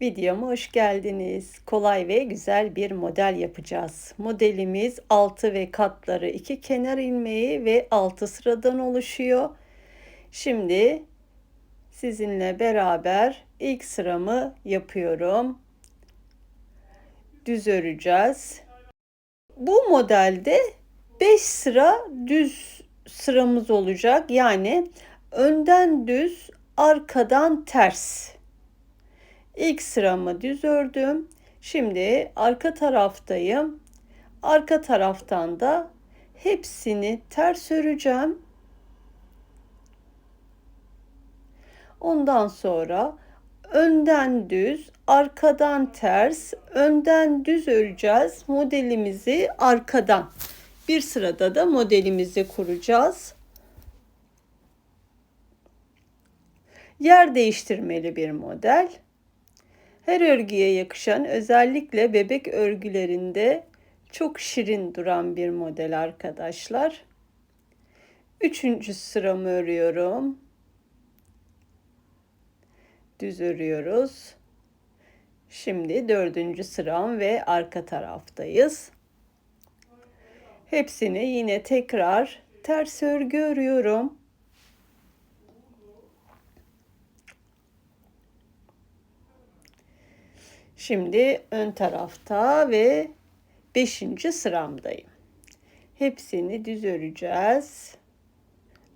Videoma hoş geldiniz. Kolay ve güzel bir model yapacağız. Modelimiz 6 ve katları 2 kenar ilmeği ve 6 sıradan oluşuyor. Şimdi sizinle beraber ilk sıramı yapıyorum. Düz öreceğiz. Bu modelde 5 sıra düz sıramız olacak. Yani önden düz, arkadan ters. İlk sıramı düz ördüm. Şimdi arka taraftayım. Arka taraftan da hepsini ters öreceğim. Ondan sonra önden düz, arkadan ters, önden düz öreceğiz. Modelimizi arkadan. Bir sırada da modelimizi kuracağız. Yer değiştirmeli bir model. Her örgüye yakışan özellikle bebek örgülerinde çok şirin duran bir model arkadaşlar. Üçüncü sıramı örüyorum. Düz örüyoruz. Şimdi dördüncü sıram ve arka taraftayız. Hepsini yine tekrar ters örgü örüyorum. Şimdi ön tarafta ve 5. sıramdayım. Hepsini düz öreceğiz.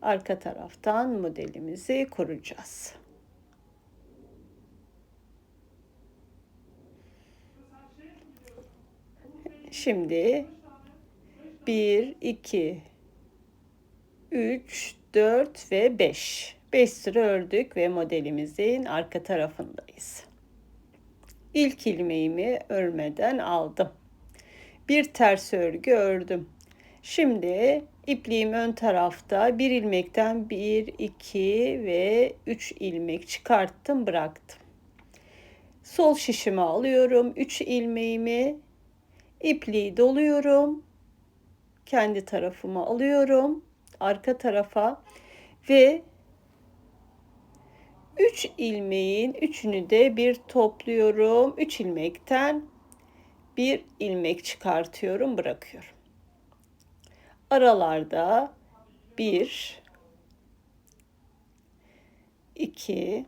Arka taraftan modelimizi kuracağız. Şimdi 1, 2, 3, 4 ve 5. 5 sıra ördük ve modelimizin arka tarafındayız. İlk ilmeğimi örmeden aldım. Bir ters örgü ördüm. Şimdi ipliğim ön tarafta bir ilmekten bir, iki ve üç ilmek çıkarttım bıraktım. Sol şişime alıyorum. Üç ilmeğimi ipliği doluyorum. Kendi tarafıma alıyorum. Arka tarafa ve 3 ilmeğin üçünü de bir topluyorum. 3 ilmekten bir ilmek çıkartıyorum, bırakıyorum. Aralarda 1 2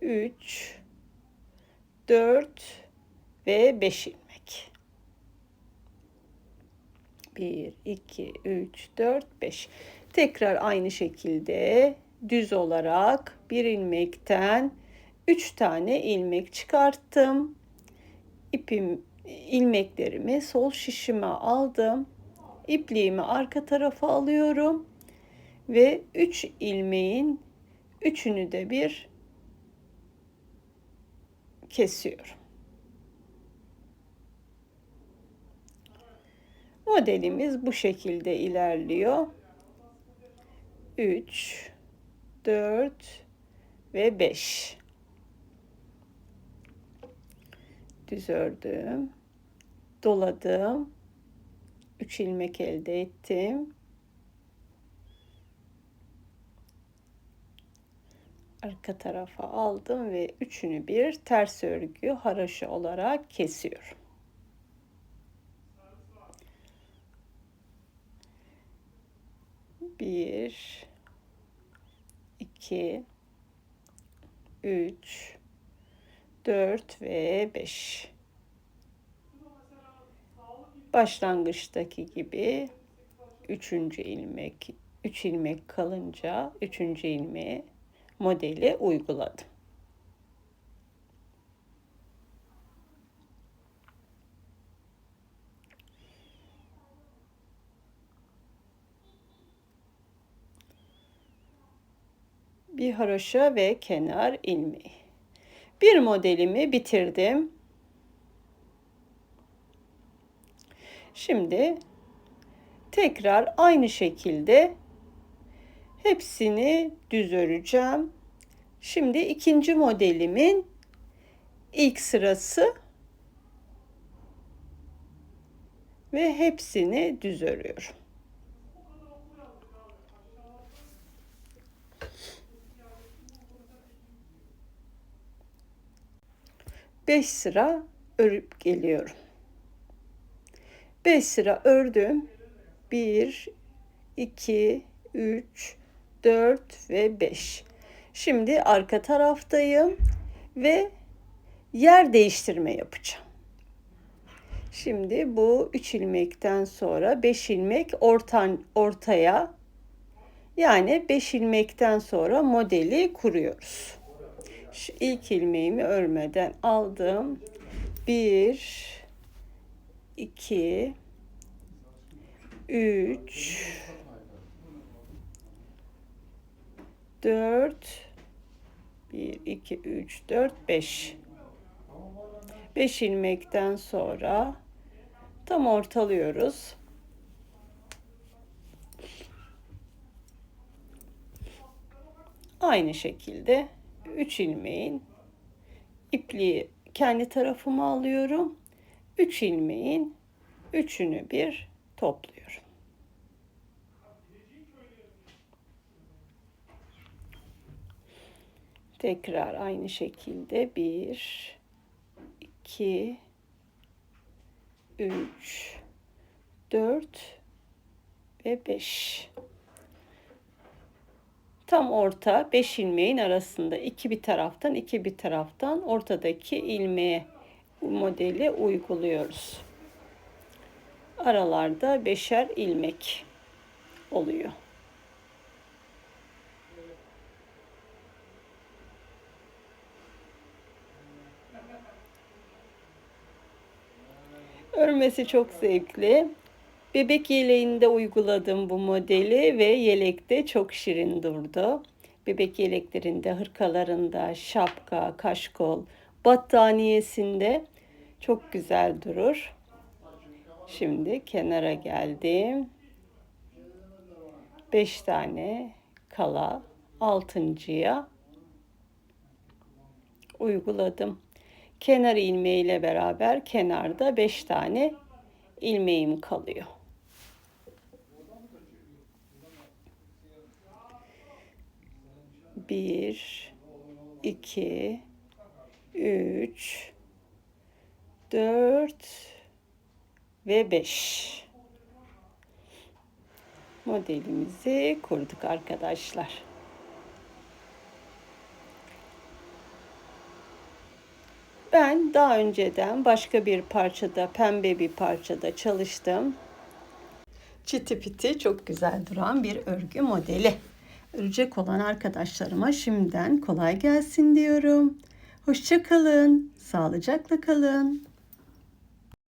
3 4 ve 5 ilmek. 1 2 3 4 5. Tekrar aynı şekilde düz olarak bir ilmekten 3 tane ilmek çıkarttım. İpim ilmeklerimi sol şişime aldım. İpliğimi arka tarafa alıyorum ve 3 ilmeğin üçünü de bir kesiyorum. Modelimiz bu şekilde ilerliyor. 3 4 ve 5. Düz ördüm. Doladım. 3 ilmek elde ettim. Arka tarafa aldım ve üçünü bir ters örgü haraşo olarak kesiyorum. Bir, 2 3 4 ve 5 başlangıçtaki gibi 3. ilmek 3 ilmek kalınca 3. ilmeği modeli uyguladım. Bir haroşa ve kenar ilmeği. Bir modelimi bitirdim. Şimdi tekrar aynı şekilde hepsini düz öreceğim. Şimdi ikinci modelimin ilk sırası ve hepsini düz örüyorum. 5 sıra örüp geliyorum. 5 sıra ördüm. 1 2 3 4 ve 5. Şimdi arka taraftayım ve yer değiştirme yapacağım. Şimdi bu 3 ilmekten sonra 5 ilmek ortan ortaya yani 5 ilmekten sonra modeli kuruyoruz. Şu ilk ilmeğimi örmeden aldım. 1 2 3 4 1 2 3 4 5 5 ilmekten sonra tam ortalıyoruz. Aynı şekilde 3 ilmeğin ipliği kendi tarafıma alıyorum. 3 ilmeğin üçünü bir topluyorum. Tekrar aynı şekilde 1 2 3 4 ve 5 tam orta 5 ilmeğin arasında iki bir taraftan iki bir taraftan ortadaki ilmeğe modeli uyguluyoruz. Aralarda beşer ilmek oluyor. Örmesi çok zevkli. Bebek yeleğinde uyguladım bu modeli ve yelekte çok şirin durdu. Bebek yeleklerinde, hırkalarında, şapka, kaşkol, battaniyesinde çok güzel durur. Şimdi kenara geldim. 5 tane kala altıncıya uyguladım. Kenar ilmeğiyle beraber kenarda 5 tane ilmeğim kalıyor. Bir, iki, üç, dört ve beş. Modelimizi kurduk arkadaşlar. Ben daha önceden başka bir parçada, pembe bir parçada çalıştım. Çiti piti çok güzel duran bir örgü modeli. Örecek olan arkadaşlarıma şimdiden kolay gelsin diyorum. Hoşçakalın, sağlıcakla kalın.